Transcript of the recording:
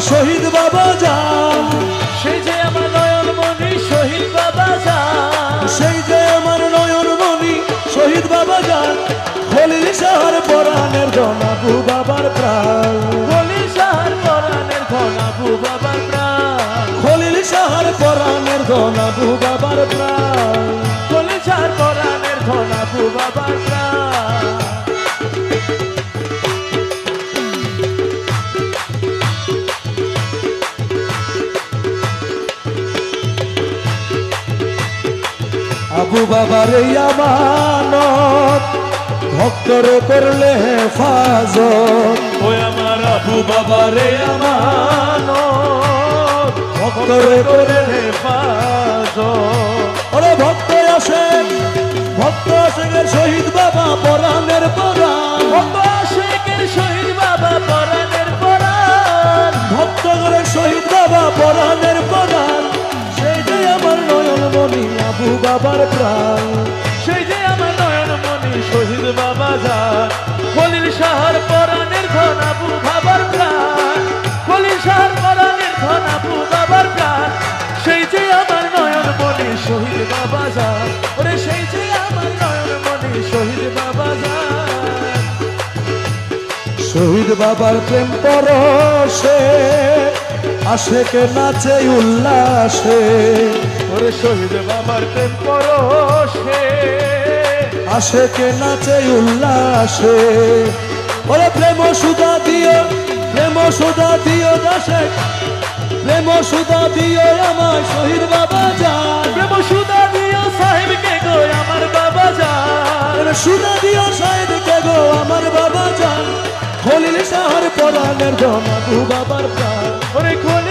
শহীদ বাবা যান সেই যে আমার নয়ন মনি শহীদ বাবা যান সেই যে আমার নয়ন মনি শহীদ বাবা যান খলিল শাহর পরাণের জনাবু বাবার প্রাণ। পরাণের ধনাবু বাবার প্রাণ। খলিল শাহর পরাণের বাবার প্রাণ। সার পরাণের ধনাবু বাবার প্রাণ। আবু বাবার আমানত ভক্তরে করলে হেফাজত। ওই আমার আবু বাবার আমানো ভক্তরে করলে হেফাজত। ওরে ভক্ত আসেন ভক্ত আসেন শহীদ বাবা পরাণের পরাণ বাবার প্রাণ। সেই যে আমার নয়ন মনি শহীদ বাবা যান খলিল শাহর পরাণের ধনাবু বাবার প্রাণ। খলিল শাহর পরাণের ধনাবু বাবার প্রাণ। সেই যে আমার নয়ন মনি শহীদ বাবা যান ওরে সেই যে আমার নয়ন মনি শহীদ বাবা যান শহীদ বাবার প্রেম পরশে, আশেকে নাচে উল্লাসে ওরে শহীদ বাবার প্রেম পরশে। আশেকে নাচে উল্লাসে? ওরে প্রেম সুদা দিও প্রেম সুদা দিও দাসে। প্রেম সুদা দিও আমার শহীদ বাবা যান প্রেম সুদা দিও সাহেবকে গো আমার বাবা যান প্রেম সুদা দিও সাহেবকে গো আমার বাবা যান খলিল শাহর পরাণের জনাবু বাবার প্রাণ। ওরে খলিল